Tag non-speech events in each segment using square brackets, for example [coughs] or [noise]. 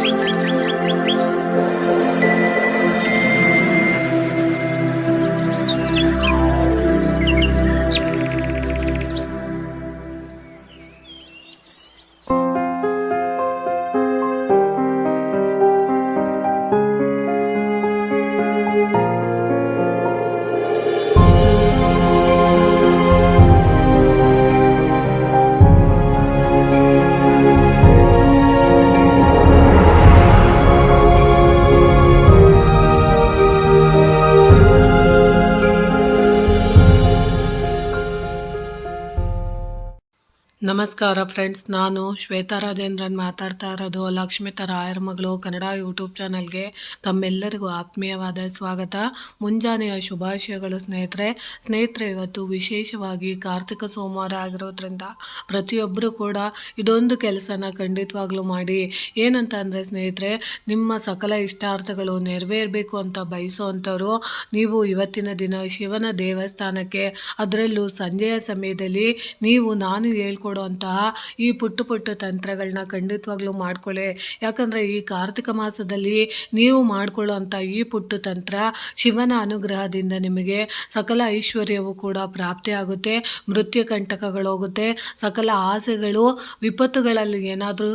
Música ನಮಸ್ಕಾರ ಫ್ರೆಂಡ್ಸ್ ನಾನು ಶ್ವೇತಾ ರಾಜೇಂದ್ರನ್ ಮಾತಾಡ್ತಾ ಇರೋದು ಲಕ್ಷ್ಮಿತ ರಾಯರ್ ಮಗಳು ಕನ್ನಡ ಯೂಟ್ಯೂಬ್ ಚಾನಲ್ಗೆ ತಮ್ಮೆಲ್ಲರಿಗೂ ಆತ್ಮೀಯವಾದ ಸ್ವಾಗತ. ಮುಂಜಾನೆಯ ಶುಭಾಶಯಗಳು ಸ್ನೇಹಿತರೆ. ಸ್ನೇಹಿತರೆ, ಇವತ್ತು ವಿಶೇಷವಾಗಿ ಕಾರ್ತಿಕ ಸೋಮವಾರ ಆಗಿರೋದ್ರಿಂದ ಪ್ರತಿಯೊಬ್ಬರು ಕೂಡ ಇದೊಂದು ಕೆಲಸನ ಖಂಡಿತವಾಗ್ಲೂ ಮಾಡಿ. ಏನಂತ ಅಂದರೆ ಸ್ನೇಹಿತರೆ, ನಿಮ್ಮ ಸಕಲ ಇಷ್ಟಾರ್ಥಗಳು ನೆರವೇರಬೇಕು ಅಂತ ಬಯಸುವಂಥವ್ರು ನೀವು ಇವತ್ತಿನ ದಿನ ಶಿವನ ದೇವಸ್ಥಾನಕ್ಕೆ, ಅದರಲ್ಲೂ ಸಂಜೆಯ ಸಮಯದಲ್ಲಿ ನೀವು ನಾನು ಹೇಳ್ಕೊಡುವಂತಹ ಈ ಪುಟ್ಟ ಪುಟ್ಟ ತಂತ್ರಗಳನ್ನ ಖಂಡಿತವಾಗ್ಲೂ ಮಾಡ್ಕೊಳ್ಳಿ ಯಾಕಂದರೆ ಈ ಕಾರ್ತಿಕ ಮಾಸದಲ್ಲಿ ನೀವು ಮಾಡ್ಕೊಳ್ಳುವಂಥ ಈ ಪುಟ್ಟ ತಂತ್ರ ಶಿವನ ಅನುಗ್ರಹದಿಂದ ನಿಮಗೆ ಸಕಲ ಐಶ್ವರ್ಯವು ಕೂಡ ಪ್ರಾಪ್ತಿಯಾಗುತ್ತೆ ಮೃತ್ಯು ಕಂಟಕಗಳೋಗುತ್ತೆ ಸಕಲ ಆಸೆಗಳು, ವಿಪತ್ತುಗಳಲ್ಲಿ ಏನಾದರೂ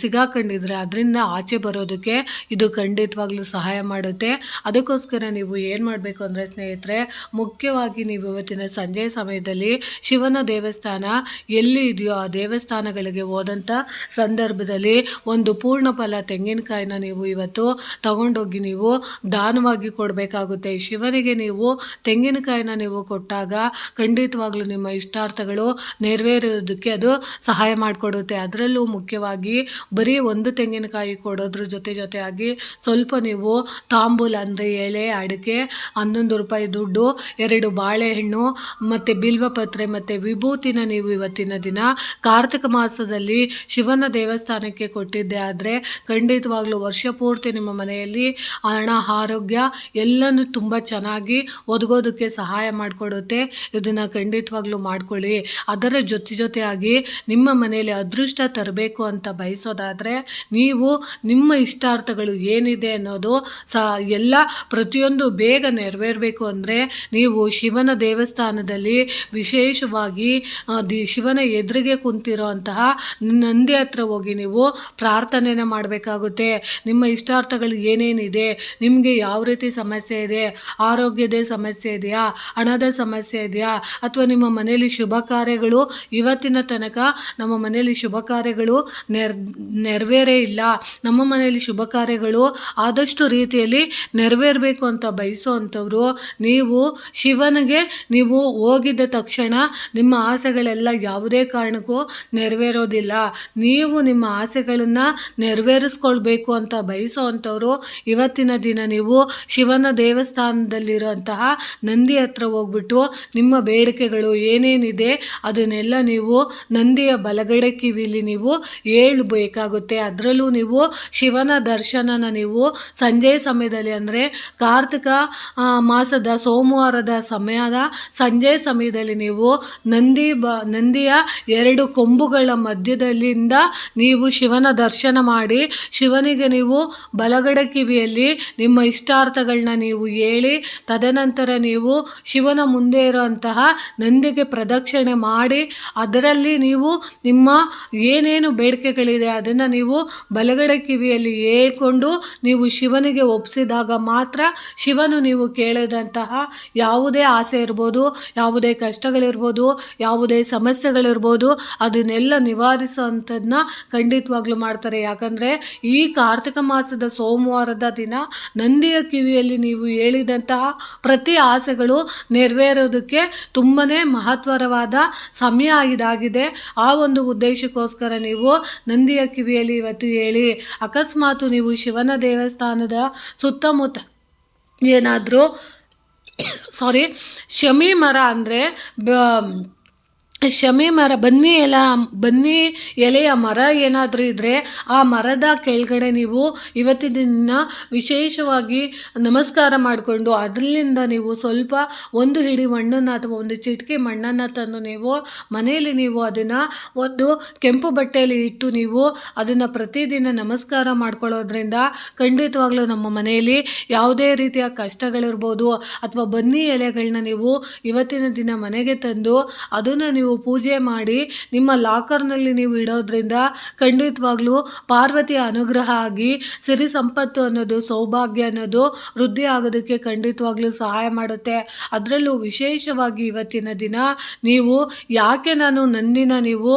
ಸಿಗಾಕೊಂಡಿದ್ರೆ ಅದರಿಂದ ಆಚೆ ಬರೋದಕ್ಕೆ ಇದು ಖಂಡಿತವಾಗ್ಲೂ ಸಹಾಯ ಮಾಡುತ್ತೆ. ಅದಕ್ಕೋಸ್ಕರ ನೀವು ಏನು ಮಾಡಬೇಕು ಅಂದರೆ ಸ್ನೇಹಿತರೆ, ಮುಖ್ಯವಾಗಿ ನೀವು ಇವತ್ತಿನ ಸಂಜೆ ಸಮಯದಲ್ಲಿ ಶಿವನ ದೇವಸ್ಥಾನ ಎಲ್ಲಿ ಇದೆಯೋ ದೇವಸ್ಥಾನಗಳಿಗೆ ಹೋದಂಥ ಸಂದರ್ಭದಲ್ಲಿ ಒಂದು ಪೂರ್ಣ ಫಲ ತೆಂಗಿನಕಾಯಿನ ನೀವು ಇವತ್ತು ತಗೊಂಡೋಗಿ ನೀವು ದಾನವಾಗಿ ಕೊಡಬೇಕಾಗುತ್ತೆ. ಶಿವನಿಗೆ ನೀವು ತೆಂಗಿನಕಾಯಿನ ನೀವು ಕೊಟ್ಟಾಗ ಖಂಡಿತವಾಗ್ಲೂ ನಿಮ್ಮ ಇಷ್ಟಾರ್ಥಗಳು ನೆರವೇರೋದಕ್ಕೆ ಅದು ಸಹಾಯ ಮಾಡಿಕೊಡುತ್ತೆ. ಅದರಲ್ಲೂ ಮುಖ್ಯವಾಗಿ ಬರೀ ಒಂದು ತೆಂಗಿನಕಾಯಿ ಕೊಡೋದ್ರ ಜೊತೆ ಜೊತೆಯಾಗಿ ಸ್ವಲ್ಪ ನೀವು ತಾಂಬೂಲ ಅಂದರೆ ಎಲೆ, ಅಡಿಕೆ, ಹನ್ನೊಂದು ರೂಪಾಯಿ ದುಡ್ಡು, ಎರಡು ಬಾಳೆಹಣ್ಣು ಮತ್ತು ಬಿಲ್ವಪತ್ರೆ ಮತ್ತು ವಿಭೂತಿನ ನೀವು ಇವತ್ತಿನ ದಿನ ಕಾರ್ತಿಕ ಮಾಸದಲ್ಲಿ ಶಿವನ ದೇವಸ್ಥಾನಕ್ಕೆ ಕೊಟ್ಟಿದ್ದೆ. ಆದರೆ ಖಂಡಿತವಾಗಲೂ ವರ್ಷ ಪೂರ್ತಿ ನಿಮ್ಮ ಮನೆಯಲ್ಲಿ ಹಣ, ಆರೋಗ್ಯ ಎಲ್ಲನೂ ತುಂಬ ಚೆನ್ನಾಗಿ ಒದಗೋದಕ್ಕೆ ಸಹಾಯ ಮಾಡಿಕೊಡುತ್ತೆ. ಇದನ್ನು ಖಂಡಿತವಾಗ್ಲೂ ಮಾಡ್ಕೊಳ್ಳಿ. ಅದರ ಜೊತೆ ಜೊತೆಯಾಗಿ ನಿಮ್ಮ ಮನೆಯಲ್ಲಿ ಅದೃಷ್ಟ ತರಬೇಕು ಅಂತ ಬಯಸೋದಾದರೆ ನೀವು ನಿಮ್ಮ ಇಷ್ಟಾರ್ಥಗಳು ಏನಿದೆ ಅನ್ನೋದು ಸ ಎಲ್ಲ ಪ್ರತಿಯೊಂದು ಬೇಗ ನೆರವೇರಬೇಕು ಅಂದರೆ ನೀವು ಶಿವನ ದೇವಸ್ಥಾನದಲ್ಲಿ ವಿಶೇಷವಾಗಿ ದಿ, ಶಿವನ ಎದುರಿಗೆ ಕುಂತಿರೋ ಅಂತಹ ನಂದಿ ಹತ್ರ ಹೋಗಿ ನೀವು ಪ್ರಾರ್ಥನೆನ ಮಾಡಬೇಕಾಗುತ್ತೆ. ನಿಮ್ಮ ಇಷ್ಟಾರ್ಥಗಳು ಏನೇನಿದೆ, ನಿಮಗೆ ಯಾವ ರೀತಿ ಸಮಸ್ಯೆ ಇದೆ, ಆರೋಗ್ಯದ ಸಮಸ್ಯೆ ಇದೆಯಾ, ಹಣದ ಸಮಸ್ಯೆ ಇದೆಯಾ, ಅಥವಾ ನಿಮ್ಮ ಮನೆಯಲ್ಲಿ ಶುಭ ಕಾರ್ಯಗಳು ಇವತ್ತಿನ ತನಕ ನಮ್ಮ ಮನೆಯಲ್ಲಿ ಶುಭ ಕಾರ್ಯಗಳು ನೆರ್, ನೆರವೇರೇ ಇಲ್ಲ. ನಮ್ಮ ಮನೆಯಲ್ಲಿ ಶುಭ ಕಾರ್ಯಗಳು ಆದಷ್ಟು ರೀತಿಯಲ್ಲಿ ನೆರವೇರಬೇಕು ಅಂತ ಬಯಸುವಂಥವ್ರು ನೀವು ಶಿವನಿಗೆ ನೀವು ಹೋಗಿದ್ದ ತಕ್ಷಣ ನಿಮ್ಮ ಆಸೆಗಳೆಲ್ಲ ಯಾವುದೇ ಕಾರಣಕ್ಕೂ ನೆರವೇರೋದಿಲ್ಲ. ನೀವು ನಿಮ್ಮ ಆಸೆಗಳನ್ನು ನೆರವೇರಿಸ್ಕೊಳ್ಬೇಕು ಅಂತ ಬಯಸೋವಂಥವ್ರು ಇವತ್ತಿನ ದಿನ ನೀವು ಶಿವನ ದೇವಸ್ಥಾನದಲ್ಲಿರುವಂತಹ ನಂದಿ ಹತ್ರ ಹೋಗ್ಬಿಟ್ಟು ನಿಮ್ಮ ಬೇಡಿಕೆಗಳು ಏನೇನಿದೆ ಅದನ್ನೆಲ್ಲ ನೀವು ನಂದಿಯ ಬಲಗಡೆ ಕಿವಿಲಿ ನೀವು ಹೇಳ್ಬೇಕಾಗುತ್ತೆ. ಅದರಲ್ಲೂ ನೀವು ಶಿವನ ದರ್ಶನನ ನೀವು ಸಂಜೆ ಸಮಯದಲ್ಲಿ ಅಂದರೆ ಕಾರ್ತಿಕ ಮಾಸದ ಸೋಮವಾರದ ಸಮಯದ ಸಂಜೆ ಸಮಯದಲ್ಲಿ ನೀವು ನಂದಿ ಬ, ನಂದಿಯ ಎರಡು ಕೊಂಬುಗಳ ಮಧ್ಯದಲ್ಲಿಂದ ನೀವು ಶಿವನ ದರ್ಶನ ಮಾಡಿ, ಶಿವನಿಗೆ ನೀವು ಬಲಗಡೆ ಕಿವಿಯಲ್ಲಿ ನಿಮ್ಮ ಇಷ್ಟಾರ್ಥಗಳನ್ನ ನೀವು ಹೇಳಿ, ತದನಂತರ ನೀವು ಶಿವನ ಮುಂದೆ ಇರುವಂತಹ ನಂದಿಗೆ ಪ್ರದಕ್ಷಿಣೆ ಮಾಡಿ, ಅದರಲ್ಲಿ ನೀವು ನಿಮ್ಮ ಏನೇನು ಬೇಡಿಕೆಗಳಿದೆ ಅದನ್ನು ನೀವು ಬಲಗಡೆ ಕಿವಿಯಲ್ಲಿ ಹೇಳ್ಕೊಂಡು ನೀವು ಶಿವನಿಗೆ ಒಪ್ಪಿಸಿದಾಗ ಮಾತ್ರ ಶಿವನು ನೀವು ಕೇಳಿದಂತಹ ಯಾವುದೇ ಆಸೆ ಇರ್ಬೋದು, ಯಾವುದೇ ಕಷ್ಟಗಳಿರ್ಬೋದು, ಯಾವುದೇ ಸಮಸ್ಯೆಗಳಿರ್ಬೋದು ಅದನ್ನೆಲ್ಲ ನಿವಾರಿಸುವಂಥದ್ದನ್ನ ಖಂಡಿತವಾಗ್ಲೂ ಮಾಡ್ತಾರೆ. ಯಾಕಂದರೆ ಈ ಕಾರ್ತಿಕ ಮಾಸದ ಸೋಮವಾರದ ದಿನ ನಂದಿಯ ಕಿವಿಯಲ್ಲಿ ನೀವು ಹೇಳಿದಂತಹ ಪ್ರತಿ ಆಸೆಗಳು ನೆರವೇರೋದಕ್ಕೆ ತುಂಬಾ ಮಹತ್ವರವಾದ ಸಮಯ ಇದಾಗಿದೆ. ಆ ಒಂದು ಉದ್ದೇಶಕ್ಕೋಸ್ಕರ ನೀವು ನಂದಿಯ ಕಿವಿಯಲ್ಲಿ ಇವತ್ತು ಹೇಳಿ, ಅಕಸ್ಮಾತ್ ನೀವು ಶಿವನ ದೇವಸ್ಥಾನದ ಸುತ್ತಮುತ್ತ ಏನಾದರೂ ಸಾರಿ [coughs] ಶಮಿ ಮರ ಅಂದರೆ ಶಮಿ ಮರ, ಬನ್ನಿ ಎಲ, ಬನ್ನಿ ಎಲೆಯ ಮರ ಏನಾದರೂ ಇದ್ದರೆ ಆ ಮರದ ಕೆಳಗಡೆ ನೀವು ಇವತ್ತಿನ ದಿನ ವಿಶೇಷವಾಗಿ ನಮಸ್ಕಾರ ಮಾಡಿಕೊಂಡು ಅದರಿಂದ ನೀವು ಸ್ವಲ್ಪ ಒಂದು ಹಿಡಿ ಮಣ್ಣನ್ನು ಅಥವಾ ಒಂದು ಚಿಟಿಕೆ ಮಣ್ಣನ್ನು ತಂದು ನೀವು ಮನೆಯಲ್ಲಿ ನೀವು ಅದನ್ನು ಒಂದು ಕೆಂಪು ಬಟ್ಟೆಯಲ್ಲಿ ಇಟ್ಟು ನೀವು ಅದನ್ನು ಪ್ರತಿದಿನ ನಮಸ್ಕಾರ ಮಾಡ್ಕೊಳ್ಳೋದ್ರಿಂದ ಖಂಡಿತವಾಗ್ಲೂ ನಮ್ಮ ಮನೆಯಲ್ಲಿ ಯಾವುದೇ ರೀತಿಯ ಕಷ್ಟಗಳಿರ್ಬೋದು ಅಥವಾ ಬನ್ನಿ ಎಲೆಗಳನ್ನ ನೀವು ಇವತ್ತಿನ ದಿನ ಮನೆಗೆ ತಂದು ಅದನ್ನು ನೀವು ಪೂಜೆ ಮಾಡಿ ನಿಮ್ಮ ಲಾಕರ್ನಲ್ಲಿ ನೀವು ಇಡೋದ್ರಿಂದ ಖಂಡಿತವಾಗ್ಲೂ ಪಾರ್ವತಿಯ ಅನುಗ್ರಹ ಆಗಿ ಸಿರಿ ಸಂಪತ್ತು ಅನ್ನೋದು, ಸೌಭಾಗ್ಯ ಅನ್ನೋದು ವೃದ್ಧಿ ಆಗೋದಕ್ಕೆ ಖಂಡಿತವಾಗ್ಲೂ ಸಹಾಯ ಮಾಡುತ್ತೆ. ಅದರಲ್ಲೂ ವಿಶೇಷವಾಗಿ ಇವತ್ತಿನ ದಿನ ನೀವು ಯಾಕೆ ನಾನು ನಂದಿನ ನೀವು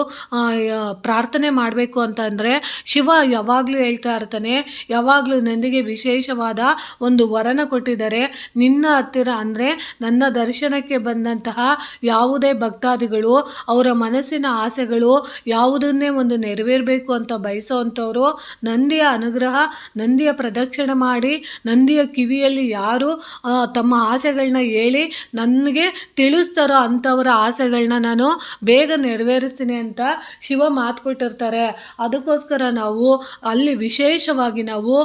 ಪ್ರಾರ್ಥನೆ ಮಾಡಬೇಕು ಅಂತಂದರೆ ಶಿವ ಯಾವಾಗಲೂ ಹೇಳ್ತಾ ಇರ್ತಾನೆ, ಯಾವಾಗಲೂ ನಂದಿಗೆ ವಿಶೇಷವಾದ ಒಂದು ವರನ ಕೊಟ್ಟಿದ್ದಾರೆ. ನಿನ್ನ ಹತ್ತಿರ ಅಂದರೆ ನನ್ನ ದರ್ಶನಕ್ಕೆ ಬಂದಂತಹ ಯಾವುದೇ ಭಕ್ತಾದಿಗಳು ಅವರ ಮನಸ್ಸಿನ ಆಸೆಗಳು ಯಾವುದನ್ನೇ ಒಂದು ನೆರವೇರಬೇಕು ಅಂತ ಬಯಸೋವಂಥವ್ರು, ನಂದಿಯ ಅನುಗ್ರಹ, ನಂದಿಯ ಪ್ರದಕ್ಷಿಣೆ ಮಾಡಿ, ನಂದಿಯ ಕಿವಿಯಲ್ಲಿ ಯಾರು ತಮ್ಮ ಆಸೆಗಳನ್ನ ಹೇಳಿ ನನಗೆ ತಿಳಿಸ್ತಾರೋ ಅಂಥವರ ಆಸೆಗಳನ್ನ ನಾನು ಬೇಗ ನೆರವೇರಿಸ್ತೀನಿ ಅಂತ ಶಿವ ಮಾತು ಕೊಟ್ಟಿರ್ತಾರೆ. ಅದಕ್ಕೋಸ್ಕರ ನಾವು ಅಲ್ಲಿ ವಿಶೇಷವಾಗಿ ನಾವು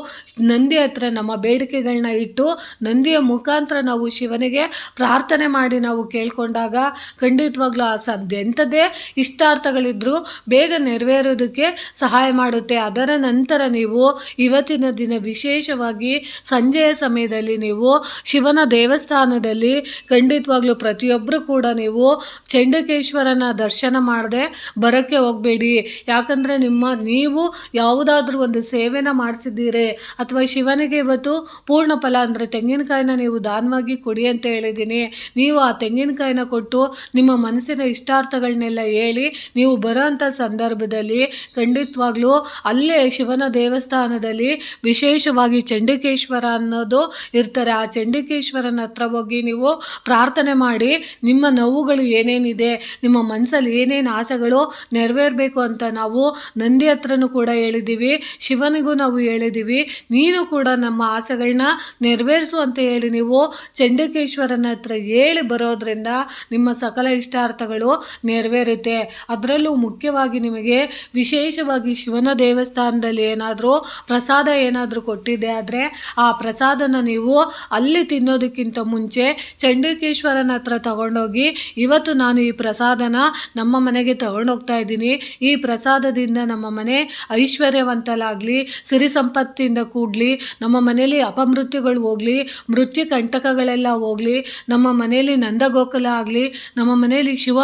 ನಂದಿ ಹತ್ರ ನಮ್ಮ ಬೇಡಿಕೆಗಳನ್ನ ಇಟ್ಟು ನಂದಿಯ ಮುಖಾಂತರ ನಾವು ಶಿವನಿಗೆ ಪ್ರಾರ್ಥನೆ ಮಾಡಿ ನಾವು ಕೇಳ್ಕೊಂಡಾಗ ಖಂಡಿತವಾಗ್ಲೂ ಆ ಎಂಥದ್ದೇ ಇಷ್ಟಾರ್ಥಗಳಿದ್ರೂ ಬೇಗ ನೆರವೇರೋದಕ್ಕೆ ಸಹಾಯ ಮಾಡುತ್ತೆ. ಅದರ ನಂತರ ನೀವು ಇವತ್ತಿನ ದಿನ ವಿಶೇಷವಾಗಿ ಸಂಜೆಯ ಸಮಯದಲ್ಲಿ ನೀವು ಶಿವನ ದೇವಸ್ಥಾನದಲ್ಲಿ ಖಂಡಿತವಾಗ್ಲೂ ಪ್ರತಿಯೊಬ್ಬರು ಕೂಡ ನೀವು ಚಂಡಕೇಶ್ವರನ ದರ್ಶನ ಮಾಡದೆ ಬರೋಕ್ಕೆ ಹೋಗಬೇಡಿ. ಯಾಕಂದರೆ ನಿಮ್ಮ ನೀವು ಯಾವುದಾದ್ರೂ ಒಂದು ಸೇವೆನ ಮಾಡಿಸಿದ್ದೀರಿ ಅಥವಾ ಶಿವನಿಗೆ ಇವತ್ತು ಪೂರ್ಣ ಫಲ ಅಂದರೆ ತೆಂಗಿನಕಾಯಿನ ನೀವು ದಾನವಾಗಿ ಕೊಡಿ ಅಂತ ಹೇಳಿದ್ದೀನಿ. ನೀವು ಆ ತೆಂಗಿನಕಾಯಿನ ಕೊಟ್ಟು ನಿಮ್ಮ ಮನಸ್ಸಿನ ಇಷ್ಟಾರ್ಥಗಳನ್ನೆಲ್ಲ ಹೇಳಿ ನೀವು ಬರೋಂಥ ಸಂದರ್ಭದಲ್ಲಿ ಖಂಡಿತವಾಗ್ಲೂ ಅಲ್ಲೇ ಶಿವನ ದೇವಸ್ಥಾನದಲ್ಲಿ ವಿಶೇಷವಾಗಿ ಚಂಡಿಕೇಶ್ವರ ಅನ್ನೋದು ಇರ್ತಾರೆ. ಆ ಚಂಡಿಕೇಶ್ವರನ ಹತ್ರ ಹೋಗಿ ನೀವು ಪ್ರಾರ್ಥನೆ ಮಾಡಿ ನಿಮ್ಮ ನೋವುಗಳು ಏನೇನಿದೆ, ನಿಮ್ಮ ಮನಸ್ಸಲ್ಲಿ ಏನೇನು ಆಸೆಗಳು ನೆರವೇರಬೇಕು ಅಂತ ನಾವು ನಂದಿ ಹತ್ರನೂ ಕೂಡ ಹೇಳಿದ್ದೀವಿ ಶಿವನಿಗೂ ನಾವು ಹೇಳಿದ್ದೀವಿ ನೀನು ಕೂಡ ನಮ್ಮ ಆಸೆಗಳನ್ನ ನೆರವೇರಿಸು ಅಂತ ಹೇಳಿ ನೀವು ಚಂಡಿಕೇಶ್ವರನ ಹತ್ರ ಹೇಳಿ ಬರೋದ್ರಿಂದ ನಿಮ್ಮ ಸಕಲ ಇಷ್ಟಾರ್ಥಗಳು ನೆರವೇರುತ್ತೆ. ಅದರಲ್ಲೂ ಮುಖ್ಯವಾಗಿ ನಿಮಗೆ ವಿಶೇಷವಾಗಿ ಶಿವನ ದೇವಸ್ಥಾನದಲ್ಲಿ ಏನಾದರೂ ಪ್ರಸಾದ ಏನಾದರೂ ಕೊಟ್ಟಿದೆ ಆದರೆ ಆ ಪ್ರಸಾದನ ನೀವು ಅಲ್ಲಿ ತಿನ್ನೋದಕ್ಕಿಂತ ಮುಂಚೆ ಚಂಡಿಕೇಶ್ವರನ ಹತ್ರ ತಗೊಂಡೋಗಿ ಇವತ್ತು ನಾನು ಈ ಪ್ರಸಾದನ ನಮ್ಮ ಮನೆಗೆ ತಗೊಂಡೋಗ್ತಾ ಇದ್ದೀನಿ. ಈ ಪ್ರಸಾದದಿಂದ ನಮ್ಮ ಮನೆ ಐಶ್ವರ್ಯವಂತಲಾಗಲಿ, ಸಿರಿ ಸಂಪತ್ತಿಂದ ಕೂಡಲಿ, ನಮ್ಮ ಮನೆಯಲ್ಲಿ ಅಪಮೃತ್ಯುಗಳು ಹೋಗಲಿ, ಮೃತ್ಯು ಕಂಟಕಗಳೆಲ್ಲ ಹೋಗಲಿ, ನಮ್ಮ ಮನೆಯಲ್ಲಿ ನಂದಗೋಕುಲ ಆಗಲಿ, ನಮ್ಮ ಮನೆಯಲ್ಲಿ ಶಿವ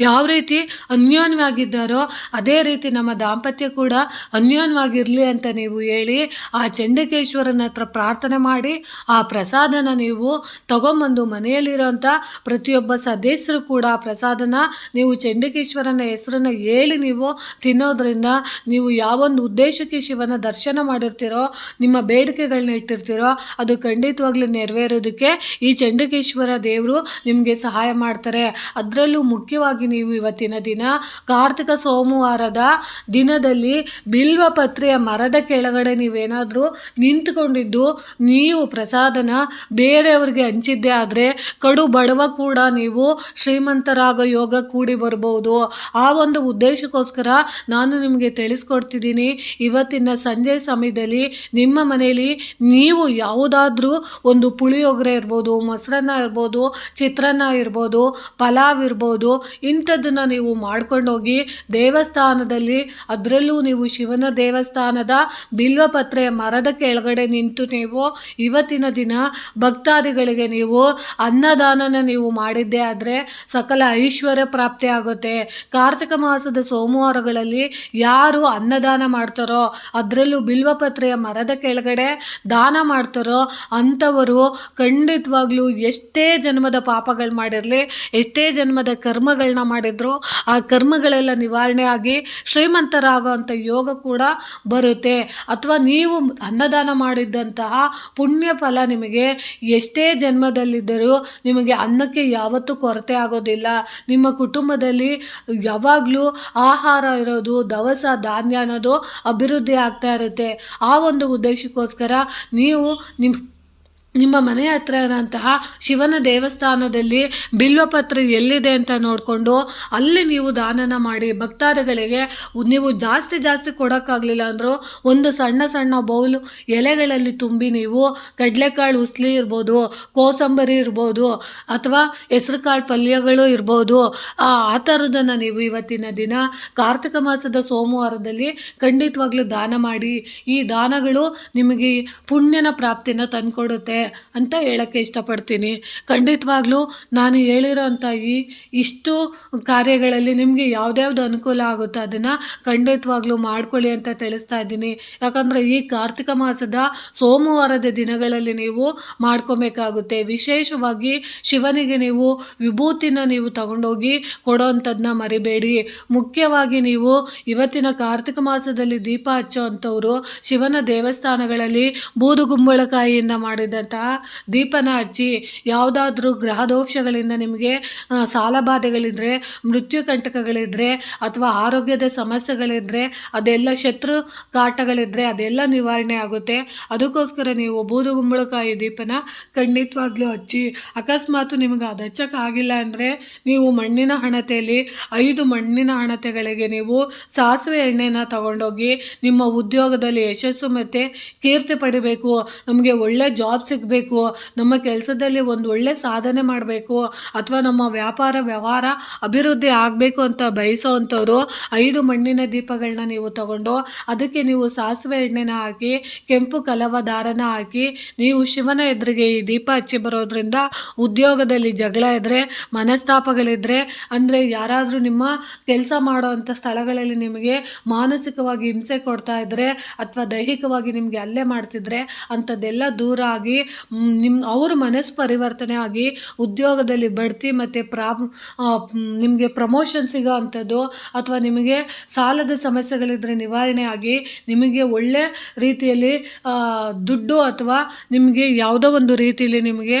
ಯಾವ ರೀತಿ ಅನ್ಯೋನ್ಯವಾಗಿದ್ದಾರೋ ಅದೇ ರೀತಿ ನಮ್ಮ ದಾಂಪತ್ಯ ಕೂಡ ಅನ್ಯೋನ್ಯವಾಗಿರಲಿ ಅಂತ ನೀವು ಹೇಳಿ ಆ ಚಂಡಕೇಶ್ವರನ ಹತ್ರ ಪ್ರಾರ್ಥನೆ ಮಾಡಿ, ಆ ಪ್ರಸಾದನ ನೀವು ತಗೊಂಬಂದು ಮನೆಯಲ್ಲಿರೋಂಥ ಪ್ರತಿಯೊಬ್ಬ ಸದಸ್ಯರು ಕೂಡ ಆ ಪ್ರಸಾದನ ನೀವು ಚಂಡಕೇಶ್ವರನ ಹೆಸರನ್ನ ಹೇಳಿ ನೀವು ತಿನ್ನೋದ್ರಿಂದ ನೀವು ಯಾವೊಂದು ಉದ್ದೇಶಕ್ಕೆ ಶಿವನ ದರ್ಶನ ಮಾಡಿರ್ತೀರೋ, ನಿಮ್ಮ ಬೇಡಿಕೆಗಳನ್ನ ಇಟ್ಟಿರ್ತೀರೋ, ಅದು ಖಂಡಿತವಾಗ್ಲೂ ನೆರವೇರೋದಕ್ಕೆ ಈ ಚಂಡಕೇಶ್ವರ ದೇವರು ನಿಮಗೆ ಸಹಾಯ ಮಾಡ್ತಾರೆ. ಅದರಲ್ಲೂ ಮುಖ್ಯವಾಗಿ ನೀವು ಇವತ್ತಿನ ದಿನ ಕಾರ್ತಿಕ ಸೋಮವಾರದ ದಿನದಲ್ಲಿ ಬಿಲ್ವ ಪತ್ರೆಯ ಮರದ ಕೆಳಗಡೆ ನೀವೇನಾದರೂ ನಿಂತುಕೊಂಡಿದ್ದು ನೀವು ಪ್ರಸಾದನ ಬೇರೆಯವ್ರಿಗೆ ಹಂಚಿದ್ದೆ ಆದರೆ ಕಡು ಬಡವ ಕೂಡ ನೀವು ಶ್ರೀಮಂತರಾಗೋ ಯೋಗ ಕೂಡಿ ಬರಬಹುದು ಆ ಒಂದು ಉದ್ದೇಶಕ್ಕೋಸ್ಕರ ನಾನು ನಿಮಗೆ ತಿಳಿಸ್ಕೊಡ್ತಿದ್ದೀನಿ. ಇವತ್ತಿನ ಸಂಜೆ ಸಮಯದಲ್ಲಿ ನಿಮ್ಮ ಮನೆಯಲ್ಲಿ ನೀವು ಯಾವುದಾದ್ರೂ ಒಂದು ಪುಳಿಯೋಗರೆ ಇರ್ಬೋದು, ಮೊಸರನ್ನ ಇರ್ಬೋದು, ಚಿತ್ರಾನ್ನ ಇರ್ಬೋದು, ಪಲಾವ್ ಇರ್ಬೋದು ಇಂಥದ್ದನ್ನು ನೀವು ಮಾಡ್ಕೊಂಡೋಗಿ ದೇವಸ್ಥಾನದಲ್ಲಿ, ಅದರಲ್ಲೂ ನೀವು ಶಿವನ ದೇವಸ್ಥಾನದ ಬಿಲ್ವಪತ್ರೆಯ ಮರದ ಕೆಳಗಡೆ ನಿಂತು ನೀವು ಇವತ್ತಿನ ದಿನ ಭಕ್ತಾದಿಗಳಿಗೆ ನೀವು ಅನ್ನದಾನನ ನೀವು ಮಾಡಿದ್ದೇ ಆದರೆ ಸಕಲ ಐಶ್ವರ್ಯ ಪ್ರಾಪ್ತಿ ಆಗುತ್ತೆ. ಕಾರ್ತಿಕ ಮಾಸದ ಸೋಮವಾರಗಳಲ್ಲಿ ಯಾರು ಅನ್ನದಾನ ಮಾಡ್ತಾರೋ, ಅದರಲ್ಲೂ ಬಿಲ್ವಪತ್ರೆಯ ಮರದ ಕೆಳಗಡೆ ದಾನ ಮಾಡ್ತಾರೋ ಅಂಥವರು ಖಂಡಿತವಾಗ್ಲೂ ಎಷ್ಟೇ ಜನ್ಮದ ಪಾಪಗಳು ಮಾಡಿರಲಿ, ಎಷ್ಟೇ ಜನ್ಮದ ಕರ್ಮಗಳನ್ನ ಮಾಡಿದ್ರು, ಆ ಕರ್ಮಗಳೆಲ್ಲ ನಿವಾರಣೆ ಆಗಿ ಶ್ರೀಮಂತರಾಗುವಂಥ ಯೋಗ ಕೂಡ ಬರುತ್ತೆ. ಅಥವಾ ನೀವು ಅನ್ನದಾನ ಮಾಡಿದ್ದಂತಹ ಪುಣ್ಯ ಫಲ ನಿಮಗೆ ಎಷ್ಟೇ ಜನ್ಮದಲ್ಲಿದ್ದರೂ ನಿಮಗೆ ಅನ್ನಕ್ಕೆ ಯಾವತ್ತೂ ಕೊರತೆ ಆಗೋದಿಲ್ಲ. ನಿಮ್ಮ ಕುಟುಂಬದಲ್ಲಿ ಯಾವಾಗಲೂ ಆಹಾರ ಇರೋದು, ದವಸ, ಧಾನ್ಯ ಅನ್ನೋದು ಅಭಿವೃದ್ಧಿ ಆಗ್ತಾ ಇರುತ್ತೆ. ಆ ಒಂದು ಉದ್ದೇಶಕ್ಕೋಸ್ಕರ ನೀವು ನಿಮ್ಮ ನಿಮ್ಮ ಮನೆ ಹತ್ರ ಇರೋಂತಹ ಶಿವನ ದೇವಸ್ಥಾನದಲ್ಲಿ ಬಿಲ್ವಪತ್ರೆ ಎಲ್ಲಿದೆ ಅಂತ ನೋಡಿಕೊಂಡು ಅಲ್ಲಿ ನೀವು ದಾನನ ಮಾಡಿ ಭಕ್ತಾದಿಗಳಿಗೆ ನೀವು ಜಾಸ್ತಿ ಜಾಸ್ತಿ ಕೊಡೋಕ್ಕಾಗಲಿಲ್ಲ ಅಂದರೂ ಒಂದು ಸಣ್ಣ ಸಣ್ಣ ಬೌಲು ಎಲೆಗಳಲ್ಲಿ ತುಂಬಿ ನೀವು ಕಡಲೆಕಾಳು ಉಸ್ಲಿ ಇರ್ಬೋದು, ಕೋಸಂಬರಿ ಇರ್ಬೋದು, ಅಥವಾ ಹೆಸರುಕಾಳು ಪಲ್ಯಗಳು ಇರ್ಬೋದು, ಆ ಥರದನ್ನು ನೀವು ಇವತ್ತಿನ ದಿನ ಕಾರ್ತಿಕ ಮಾಸದ ಸೋಮವಾರದಲ್ಲಿ ಖಂಡಿತವಾಗ್ಲೂ ದಾನ ಮಾಡಿ ಈ ದಾನಗಳು ನಿಮಗೆ ಪುಣ್ಯನ ಪ್ರಾಪ್ತಿನ ತಂದುಕೊಡುತ್ತೆ. ಅಂತ ಹೇಳೋಕ್ಕೆ ಇಷ್ಟಪಡ್ತೀನಿ. ಖಂಡಿತವಾಗ್ಲೂ ನಾನು ಹೇಳಿರೋಂಥ ಈ ಇಷ್ಟು ಕಾರ್ಯಗಳಲ್ಲಿ ನಿಮಗೆ ಯಾವ್ದ್ಯಾವ್ದು ಅನುಕೂಲ ಆಗುತ್ತೋ ಅದನ್ನು ಖಂಡಿತವಾಗ್ಲೂ ಮಾಡ್ಕೊಳ್ಳಿ ಅಂತ ತಿಳಿಸ್ತಾ ಇದ್ದೀನಿ. ಯಾಕಂದರೆ ಈ ಕಾರ್ತಿಕ ಮಾಸದ ಸೋಮವಾರದ ದಿನಗಳಲ್ಲಿ ನೀವು ಮಾಡ್ಕೋಬೇಕಾಗುತ್ತೆ. ವಿಶೇಷವಾಗಿ ಶಿವನಿಗೆ ನೀವು ವಿಭೂತಿನ ನೀವು ತಗೊಂಡೋಗಿ ಕೊಡೋವಂಥದ್ದನ್ನ ಮರಿಬೇಡಿ. ಮುಖ್ಯವಾಗಿ ನೀವು ಇವತ್ತಿನ ಕಾರ್ತಿಕ ಮಾಸದಲ್ಲಿ ದೀಪ ಹಚ್ಚೋ ಅಂಥವರು ಶಿವನ ದೇವಸ್ಥಾನಗಳಲ್ಲಿ ಬೂದುಗುಂಬಳಕಾಯಿಯಿಂದ ಮಾಡಿದಂತಹ ದೀಪನ ಹಚ್ಚಿ ಯಾವುದಾದ್ರೂ ಗ್ರಹ ದೋಷಗಳಿಂದ ನಿಮಗೆ ಸಾಲಬಾಧೆಗಳಿದ್ರೆ, ಮೃತ್ಯು ಕಂಟಕಗಳಿದ್ರೆ, ಅಥವಾ ಆರೋಗ್ಯದ ಸಮಸ್ಯೆಗಳಿದ್ರೆ, ಅದೆಲ್ಲ ಶತ್ರು ಕಾಟಗಳಿದ್ದರೆ ಅದೆಲ್ಲ ನಿವಾರಣೆ ಆಗುತ್ತೆ. ಅದಕ್ಕೋಸ್ಕರ ನೀವು ಬೂದುಗುಂಬಳಕಾಯಿ ದೀಪನ ಖಂಡಿತವಾಗ್ಲೂ ಹಚ್ಚಿ ಅಕಸ್ಮಾತ್ ನಿಮಗೆ ಅದು ಹಚ್ಚಕ್ಕಾಗಿಲ್ಲ ಅಂದರೆ ನೀವು ಮಣ್ಣಿನ ಹಣತೆಯಲ್ಲಿ ಐದು ಮಣ್ಣಿನ ಹಣತೆಗಳಿಗೆ ನೀವು ಸಾಸಿವೆ ಎಣ್ಣೆನ ತಗೊಂಡೋಗಿ ನಿಮ್ಮ ಉದ್ಯೋಗದಲ್ಲಿ ಯಶಸ್ಸು ಮತ್ತು ಕೀರ್ತಿ ಪಡಿಬೇಕು. ನಮಗೆ ಒಳ್ಳೆ ಜಾಬ್ ಸಿಗಬೇಕು, ನಮ್ಮ ಕೆಲಸದಲ್ಲಿ ಒಂದು ಒಳ್ಳೆ ಸಾಧನೆ ಮಾಡಬೇಕು, ಅಥವಾ ನಮ್ಮ ವ್ಯಾಪಾರ ವ್ಯವಹಾರ ಅಭಿವೃದ್ಧಿ ಆಗಬೇಕು ಅಂತ ಬಯಸೋವಂಥವ್ರು ಐದು ಮಣ್ಣಿನ ದೀಪಗಳನ್ನ ನೀವು ತಗೊಂಡು, ಅದಕ್ಕೆ ನೀವು ಸಾಸಿವೆ ಎಣ್ಣೆನ ಹಾಕಿ, ಕೆಂಪು ಕಲವ ದಾರನ ಹಾಕಿ, ನೀವು ಶಿವನ ಎದುರಿಗೆ ಈ ದೀಪ ಹಚ್ಚಿ ಬರೋದ್ರಿಂದ ಉದ್ಯೋಗದಲ್ಲಿ ಜಗಳ ಇದ್ದರೆ ಮನಸ್ತಾಪಗಳಿದ್ದರೆ ಅಂದರೆ ಯಾರಾದರೂ ನಿಮ್ಮ ಕೆಲಸ ಮಾಡೋವಂಥ ಸ್ಥಳಗಳಲ್ಲಿ ನಿಮಗೆ ಮಾನಸಿಕವಾಗಿ ಹಿಂಸೆ ಕೊಡ್ತಾ ಇದ್ದರೆ ಅಥವಾ ದೈಹಿಕವಾಗಿ ನಿಮಗೆ ಅಲ್ಲೇ ಮಾಡ್ತಿದ್ರೆ, ಅಂಥದ್ದೆಲ್ಲ ದೂರ ಆಗಿ ನಿಮ್ಮ ಅವ್ರ ಮನಸ್ಸು ಪರಿವರ್ತನೆ ಆಗಿ ಉದ್ಯೋಗದಲ್ಲಿ ಬಡ್ತಿ ಮತ್ತು ಪ್ರಾ ನಿಮಗೆ ಪ್ರಮೋಷನ್ ಸಿಗೋ ಅಂಥದ್ದು ಅಥವಾ ನಿಮಗೆ ಸಾಲದ ಸಮಸ್ಯೆಗಳಿದ್ದರೆ ನಿವಾರಣೆ ಆಗಿ ನಿಮಗೆ ಒಳ್ಳೆ ರೀತಿಯಲ್ಲಿ ದುಡ್ಡು ಅಥವಾ ನಿಮಗೆ ಯಾವುದೋ ಒಂದು ರೀತಿಯಲ್ಲಿ ನಿಮಗೆ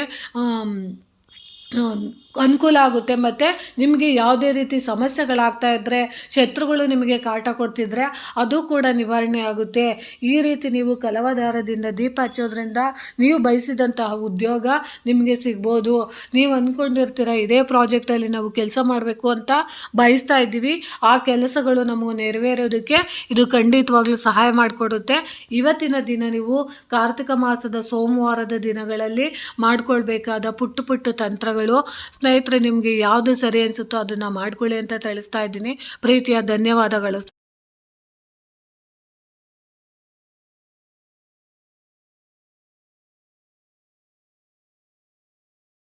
ಅನುಕೂಲ ಆಗುತ್ತೆ. ಮತ್ತು ನಿಮಗೆ ಯಾವುದೇ ರೀತಿ ಸಮಸ್ಯೆಗಳಾಗ್ತಾ ಇದ್ದರೆ ಶತ್ರುಗಳು ನಿಮಗೆ ಕಾಟ ಕೊಡ್ತಿದ್ರೆ ಅದು ಕೂಡ ನಿವಾರಣೆ ಆಗುತ್ತೆ. ಈ ರೀತಿ ನೀವು ಕಲವದಾರದಿಂದ ದೀಪ ಹಚ್ಚೋದ್ರಿಂದ ನೀವು ಬಯಸಿದಂತಹ ಉದ್ಯೋಗ ನಿಮಗೆ ಸಿಗ್ಬೋದು. ನೀವು ಅಂದ್ಕೊಂಡಿರ್ತೀರ ಇದೇ ಪ್ರಾಜೆಕ್ಟಲ್ಲಿ ನಾವು ಕೆಲಸ ಮಾಡಬೇಕು ಅಂತ ಬಯಸ್ತಾ ಇದ್ದೀವಿ. ಆ ಕೆಲಸಗಳು ನಮಗೆ ನೆರವೇರೋದಕ್ಕೆ ಇದು ಖಂಡಿತವಾಗ್ಲೂ ಸಹಾಯ ಮಾಡಿಕೊಡುತ್ತೆ. ಇವತ್ತಿನ ದಿನ ನೀವು ಕಾರ್ತಿಕ ಮಾಸದ ಸೋಮವಾರದ ದಿನಗಳಲ್ಲಿ ಮಾಡಿಕೊಳ್ಬೇಕಾದ ಪುಟ್ಟ ಪುಟ್ಟ ತಂತ್ರಗಳು ಸ್ನೇಹಿತರೆ ನಿಮಗೆ ಯಾವುದು ಸರಿ ಅನಿಸುತ್ತೋ ಅದನ್ನು ಮಾಡ್ಕೊಳ್ಳಿ ಅಂತ ತಿಳಿಸ್ತಾ ಇದ್ದೀನಿ. ಪ್ರೀತಿಯ ಧನ್ಯವಾದಗಳು.